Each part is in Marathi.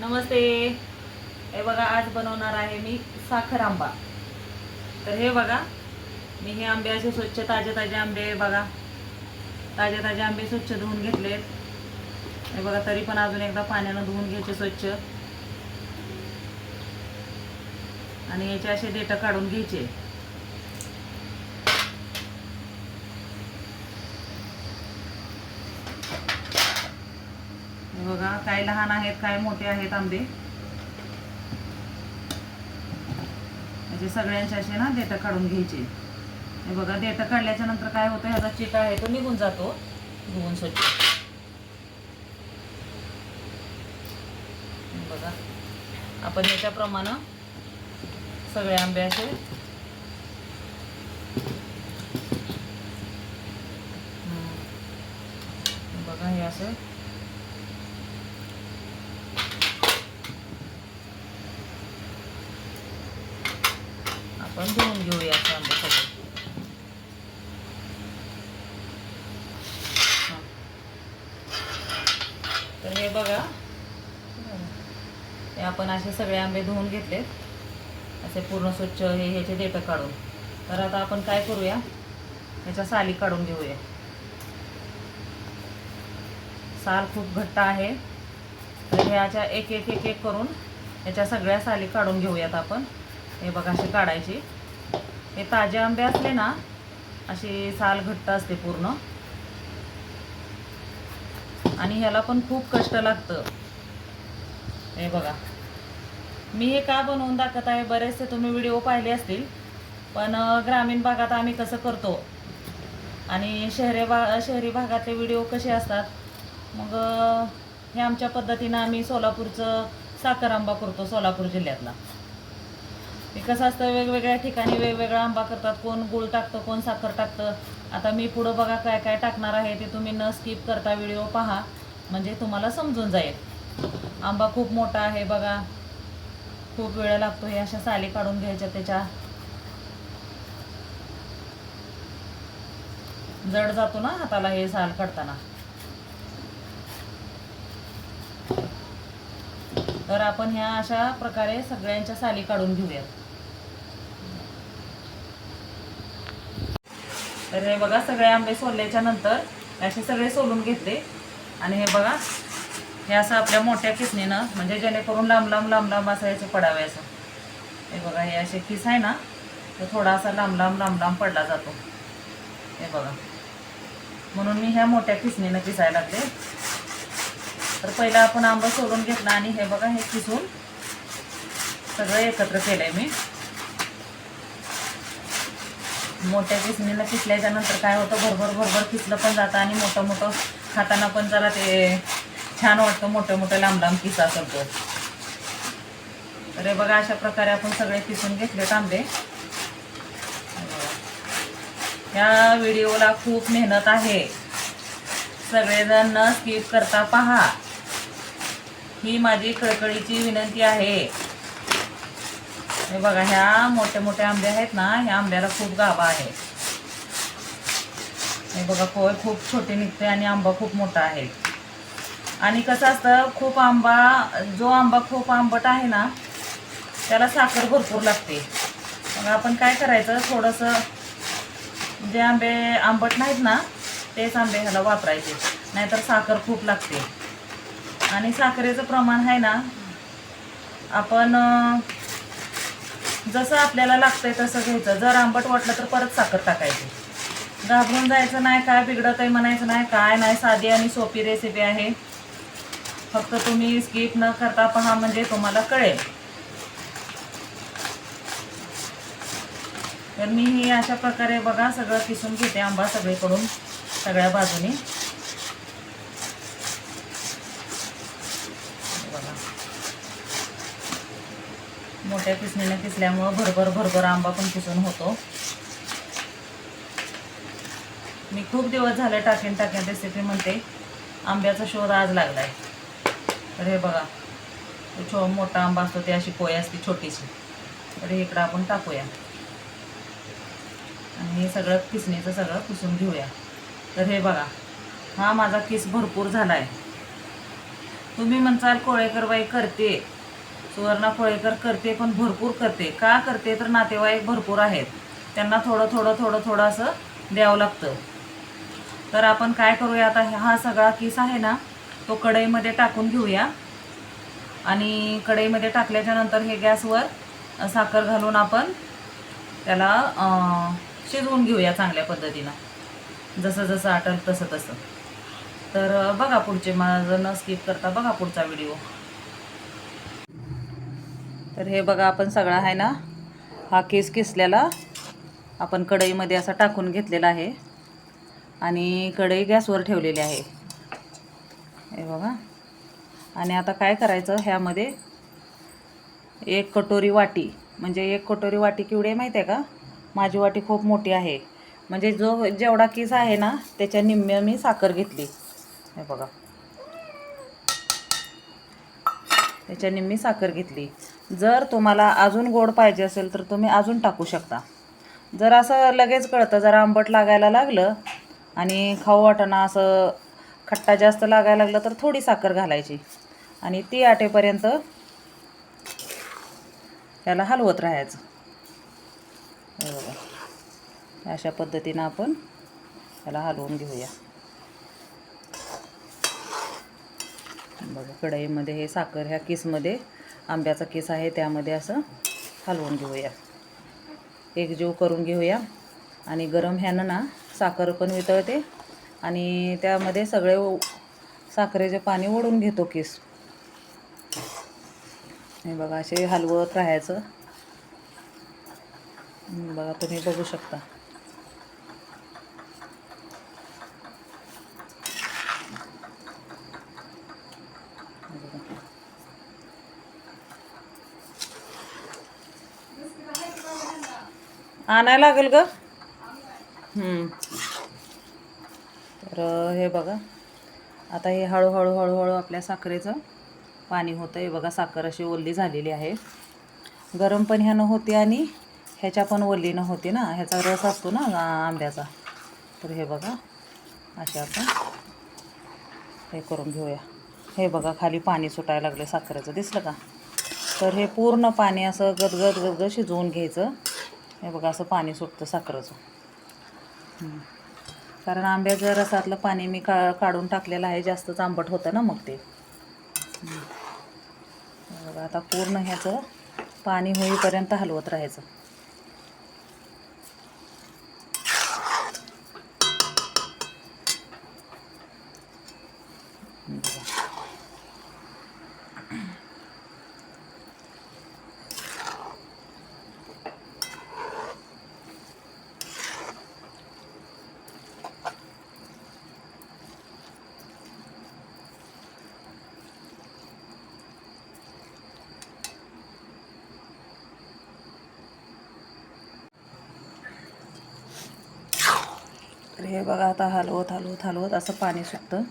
नमस्ते. हे बघा आज बनवणार आहे मी साखर आंबा. तर हे बघा मी हे आंबे असे स्वच्छ ताजे ताजे आंबे बघा. ताजे ताजे आंबे स्वच्छ धुवून घेतलेत हे बघा तरी पण अजून एकदा पाण्यानं धुवून घ्यायचे स्वच्छ. आणि याचे असे देठ काढून घ्यायचे. बघा काय लहान आहेत काय मोठे आहेत आंबे. म्हणजे सगळ्यांचे असे ना देठं काढून घ्यायचे. हे बघा देठं काढल्याच्या नंतर काय होतं ह्याचा चिटा आहे तो निघून जातो. धुवून स्वच्छ. बघा. आपण याच्याप्रमाणे सगळे आंबे असे बघा हे असं आपण धुवून घेऊया कांदे सगळे. तर हे बघा. हे आपण असे सगळे आंबे धुवून घेतले असे पूर्ण स्वच्छ हे ह्याचे देठं काढून. तर आता आपण काय करूया? ह्याच्या साली काढून घेऊया. साल खूप घट्ट आहे. तर ह्याच्या एक एक एक एक करून ह्याच्या सगळ्या साली काढून घेऊयात आपण. हे बघा अशी काढायची. हे ताजे आंबे असले ना अशी साल घट्ट असते पूर्ण. आणि ह्याला पण खूप कष्ट लागतं. हे बघा. मी हे का बनवून दाखवत आहे? बरेचसे तुम्ही व्हिडिओ पाहिले असतील. पण ग्रामीण भागात आम्ही कसं करतो? आणि शहरी भा शहरी भागातले व्हिडिओ कसे असतात? मग हे आमच्या पद्धतीनं आम्ही सोलापूरचं साखर आंबा करतो सोलापूर जिल्ह्यातला. ते कसं असतं वेगवेगळ्या ठिकाणी वेगवेगळा आंबा करतात. कोण गुळ टाकतं कोण साखर टाकतं. आता मी पुढं बघा काय काय टाकणार आहे ते तुम्ही न स्किप करता व्हिडिओ पहा. म्हणजे तुम्हाला समजून जाईल. आंबा खूप मोठा आहे बघा. खूप वेळ लागतो हे अशा साली काढून घ्यायच्या त्याच्या. जड जातो ना हाताला हे साल काढताना. तर आपण ह्या अशा प्रकारे सगळ्यांच्या साली काढून घेऊयात. तर हे बघा सगळे आंबे सोलल्याच्या नंतर असे सगळे सोलून घेतले. आणि हे बघा हे असं आपल्या मोठ्या किसणीनं म्हणजे जेणेकरून लांब लांब लांब लांब असं याचे पडावे असं. हे बघा हे असे किस आहे ना तर थोडासा लांब लांब लांब लांब पडला जातो. हे बघा. म्हणून मी ह्या मोठ्या किसणीनं किसायला लागले. तर पहिला आपण आंबा सोलून घेतला आणि हे बघा हे किसून सगळं एकत्र केलं आहे मी. मोठ्या किसणीनं किसल्याच्या नंतर काय होतं? भरभर भरभर किसलं पण जातं आणि मोठं मोठं खाताना पण जरा ते छान वाटतं. मोठं मोठं लांब लांब किसा करतो अरे तर हे बघा अशा प्रकारे आपण सगळे किसून घेतले तांबे. या व्हिडिओला खूप मेहनत आहे. सगळेजण न स्किप करता पहा. ही माझी कळकळीची विनंती आहे. हे बघा ह्या मोठे मोठे आंबे आहेत ना ह्या आंब्याला खूप गाभा आहे. हे बघा कोय खूप छोटे निघते आणि आंबा खूप मोठा आहे. आणि कसं असतं खूप आंबा जो आंबा खूप आंबट आहे ना त्याला साखर भरपूर लागते. मग आपण काय करायचं थोडंसं जे आंबे आंबट नाहीत ना तेच आंबे ह्याला वापरायचे. नाहीतर साखर खूप लागते. आणि साखरेचं प्रमाण आहे ना आपण जसं आपल्याला लागतंय तसं घ्यायचं. जर आंबट वाटलं तर परत साखर टाकायची. घाबरून जायचं नाही काय बिघडत आहे म्हणायचं नाही काय नाही साधी आणि सोपी रेसिपी आहे. फक्त तुम्ही स्किप न करता पहा म्हणजे तुम्हाला कळेल. तर मी ही अशा प्रकारे बघा सगळं किसून घेते आंबा सगळीकडून सगळ्या बाजूनी. मोठ्या किसणीने किसल्यामुळं भरभर भरभर आंबा पण किसून होतो. मी खूप दिवस झाले टाकेन टाकेन रेसिपी म्हणते. आंब्याचा शोध आज लागलाय. तर हे बघा तो छो मोठा आंबा असतो ती अशी पोय असते छोटीशी. तर हे इकडं आपण टाकूया. आणि हे सगळं किसणीचं सगळं पुसून घेऊया. तर हे बघा हा माझा किस भरपूर झाला आहे तुम्ही म्हणसाल कोळेकरबाई करते. सुवर्णा फळेकर करते पण भरपूर करते. का करते तर नातेवाईक भरपूर आहेत. त्यांना थोडं थोडं थोडं थोडं असं द्यावं लागतं. तर आपण काय करूया आता हा सगळा किस आहे ना तो कढईमध्ये टाकून घेऊया. आणि कढईमध्ये टाकल्याच्या नंतर हे गॅसवर साखर घालून आपण त्याला शिजवून घेऊया चांगल्या पद्धतीनं. जसं जसं आटल तसं तसं. तर बघा पुढचे. माझं न स्किप करता बघा पुढचा व्हिडिओ तर हे बघा आपण सगळा आहे ना हा केस किसलेला. आपण कढईमध्ये असा टाकून घेतलेला आहे. आणि कढई गॅसवर ठेवलेली आहे. हे बघा. आणि आता काय करायचं ह्यामध्ये एक कटोरी वाटी. म्हणजे एक कटोरी वाटी केवढी माहिती आहे का? माझी वाटी खूप मोठी आहे. म्हणजे जो जेवढा किस आहे ना त्याच्या निम्म्या मी साखर घेतली. हे बघा. त्याच्याने मी साखर घेतली. जर तुम्हाला अजून गोड पाहिजे असेल तर तुम्ही अजून टाकू शकता. जर असं लगेच कळतं जरा आंबट लागायला लागलं आणि खाऊ वाटणं असं खट्टा जास्त लागायला लागलं तर थोडी साखर घालायची. आणि ती आटेपर्यंत त्याला हलवत राहायचं. बरोबर अशा पद्धतीनं आपण त्याला हलवून घेऊया. बघा. कढईमध्ये हे साखर ह्या किसमध्ये आंब्याचा किस आहे त्यामध्ये असं हलवून घेऊया. एक जीव करून घेऊया. आणि गरम ह्यानं ना साखर पण वितळते. आणि त्यामध्ये सगळे साखरेचे पाणी ओढून घेतो किस. हे बघा असे हलवत राहायचं. बघा तुम्ही बघू शकता हे बघा. आणायला लागेल ग? तर हे बघा. आता हे हळूहळू हळूहळू आपल्या साखरेचं पाणी होतं. हे बघा साखर अशी ओल्ली झालेली आहे. गरम पण ह्यानं होते आणि ह्याच्या पण ओल्लीनं होते ना. ह्याचा रस असतो ना आंब्याचा. तर हे बघा असे आपण हे करून घेऊया. हे बघा खाली पाणी सुटायला लागलं साखरेचं. दिसलं का? तर हे पूर्ण पाणी असं गदगद गदगद शिजवून घ्यायचं. हे बघा असं पाणी सुटतं साखरेचं. कारण आंब्याच्या रसातलं पाणी मी का काढून टाकलेलं आहे जास्तच आंबट होतं ना मग ते. बघा आता पूर्ण ह्याचं पाणी होईपर्यंत हलवत राहायचं बघा. तर हे बघा आता हलवत हलवत हलवत असं पाणी सुटतं.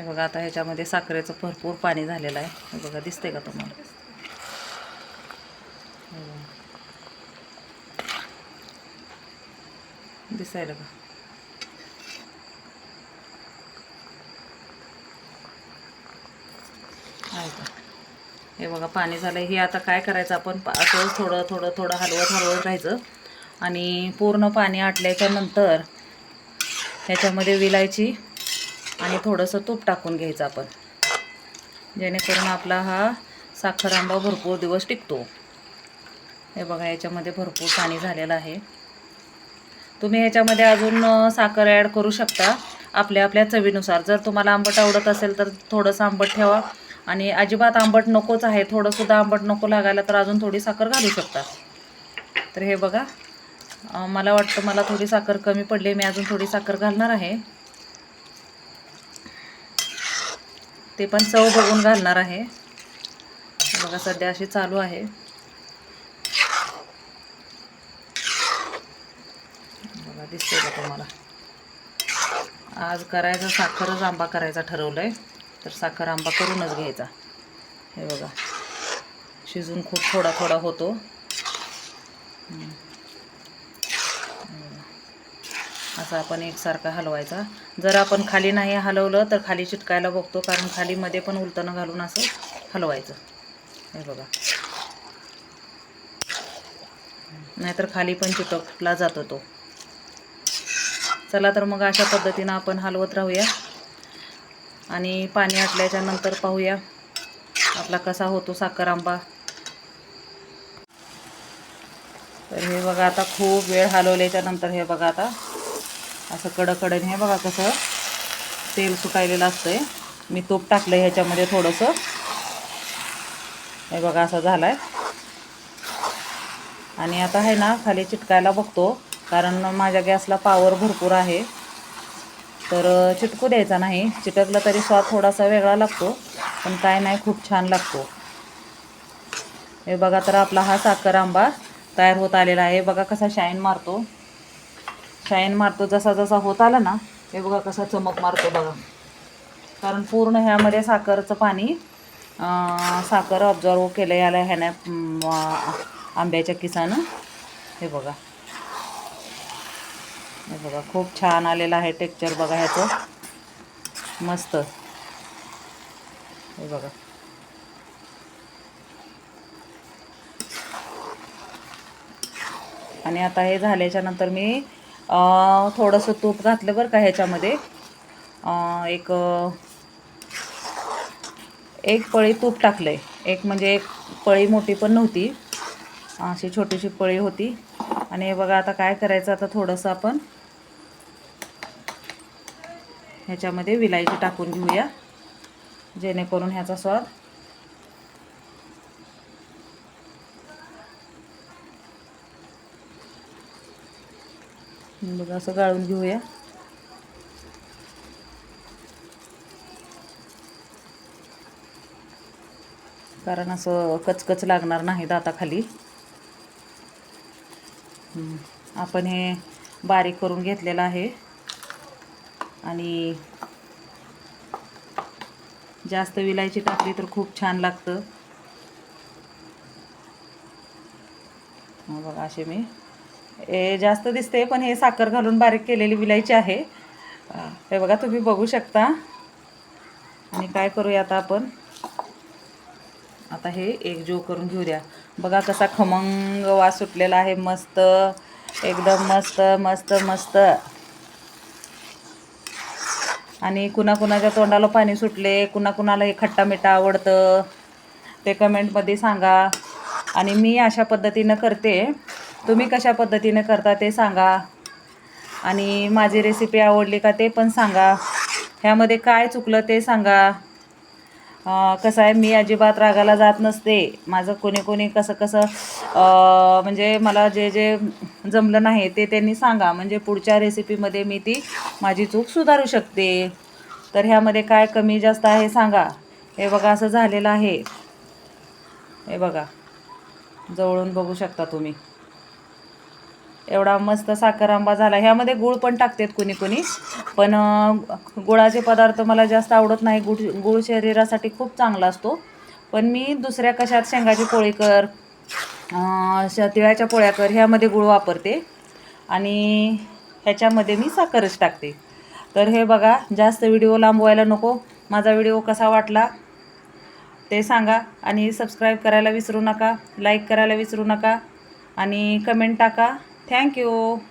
हे बघा आता ह्याच्यामध्ये साखरेचं भरपूर पाणी झालेलं आहे. हे बघा दिसते का तुम्हाला? दिसायला का आहे का? हे बघा पाणी झालं हे आता काय करायचं आपण असं थोडं थोडं थोडं हलवत हलवत राहायचं. आणि पूर्ण पाणी आटल्याच्या नंतर ह्याच्यामध्ये विलायची आणि थोडंसं तूप टाकून घ्यायचं आपण. जेणेकरून आपला हा साखर आंबा भरपूर दिवस टिकतो. हे बघा याच्यामध्ये भरपूर पाणी झालेलं आहे. तुम्ही ह्याच्यामध्ये अजून साखर ॲड करू शकता. आपल्या आपल्या चवीनुसार. जर तुम्हाला आंबट आवडत असेल तर थोडंसं आंबट ठेवा. आणि अजिबात आंबट नकोच आहे. थोडंसुद्धा आंबट नको लागायला तर अजून थोडी साखर घालू शकता. तर हे बघा मला वाटतं मला थोडी साखर कमी पडली. मी अजून थोडी साखर घालणार आहे. ते पण चव बघून घालणार आहे. बघा सध्या अशी चालू आहे. बघा दिसतंय का तुम्हाला? आज करायचं साखरच आंबा करायचा ठरवलं आहे तर साखर आंबा करूनच घ्यायचा. हे बघा शिजून खूप थोडा थोडा होतो असं आपण एकसारखा हलवायचा. जर आपण खाली नाही हलवलं तर खाली चिटकायला बघतो कारण खालीमध्ये पण उलटणं घालून असं हलवायचं. हे बघा. नाहीतर खाली पण चिटकला जातो तो. चला तर मग अशा पद्धतीनं आपण हलवत राहूया. आणि पाणी आटल्याच्या नंतर पाहूया आपला कसा होतो साखर आंबा. तर हे बघा आता खूप वेळ हलवल्याच्या नंतर हे बघा आता. असं कडकडन हे बघा कसं तेल सुकायलेलं असतंय. मी तूप टाकलं ह्याच्यामध्ये थोडंसं. हे बघा असं झालं आहे आणि आता आहे ना खाली चिटकायला बघतो कारण माझ्या गॅसला पावर भरपूर आहे. तर चिटकू द्यायचा नाही. चिटकलं तरी स्वाद थोडासा वेगळा लागतो पण काय नाही खूप छान लागतो. हे बघा तर आपला हा साखर आंबा तयार होत आलेला आहे. बघा कसा शाईन मारतो. शाईन मारतो जसा जसा होत आला ना हे बघा कसा चमक मारतो बघा. कारण पूर्ण ह्यामध्ये साखरचं पाणी साखर ऑब्झर्व केलं याला ह्याने आंब्याच्या किसानं. हे बघा. हे बघा खूप छान आलेलं आहे टेक्चर बघा ह्याचं. मस्त. हे बघा. आणि आता हे झाल्याच्यानंतर मी थोडंसं तूप घातलं बरं का ह्याच्यामध्ये. एक एक पळी तूप टाकलं आहे एक म्हणजे एक पळी मोठी पण नव्हती. अशी छोटीशी पळी होती. आणि हे बघा आता काय करायचं आता थोडंसं आपण ह्याच्यामध्ये विलायची टाकून घेऊया. जेणेकरून ह्याचा स्वाद बघा असं गाळून घेऊया. कारण असं कचकच लागणार नाही दाताखाली आपण हे बारीक करून घेतलेलं आहे. आणि जास्त विलायची टाकली तर खूप छान लागतं. बघा असे मी हे जास्त दिसते पण हे साखर घालून बारीक केलेली विलायची आहे. हे बघा तुम्ही बघू शकता. आणि काय करूया आता आपण? आता हे एकजीव करून घेऊ द्या बघा कसा खमंग वास सुटलेला आहे मस्त. एकदम मस्त मस्त मस्त. आणि कुणाकुणाच्या तोंडाला पाणी सुटले कुणाकुणाला हे खट्टा मिठा आवडतं ते कमेंटमध्ये सांगा. आणि मी अशा पद्धतीनं करते. तुम्ही कशा पद्धतीने करता ते सांगा. आणि माझी रेसिपी आवडली का ते पण सांगा. ह्यामध्ये काय चुकलं ते सांगा. कसं आहे मी अजिबात रागाला जात नसते. माझं कोणी कोणी कसं कसं म्हणजे मला जे जे जमलं नाही ते त्यांनी सांगा. म्हणजे पुढच्या रेसिपीमध्ये मी ती माझी चूक सुधारू शकते. तर ह्यामध्ये काय कमी जास्त आहे सांगा. हे बघा असं झालेलं आहे. हे बघा. जवळून बघू शकता तुम्ही. एवढा मस्त साखर आंबा झाला. ह्यामध्ये गुळ पण टाकतात कुणी कुणी. पण गुळाचे पदार्थ मला जास्त आवडत नाही. गुळ गुळ शरीरासाठी खूप चांगला असतो. पण मी दुसऱ्या कशात शेंगाची पोळी कर तिळाच्या पोळ्या कर ह्यामध्ये गुळ वापरते. आणि ह्याच्यामध्ये मी साखरच टाकते. तर हे बघा जास्त व्हिडिओ लांबवायला नको. माझा व्हिडिओ कसा वाटला ते सांगा. आणि सबस्क्राईब करायला विसरू नका लाईक करायला विसरू नका. आणि कमेंट टाका. Thank you.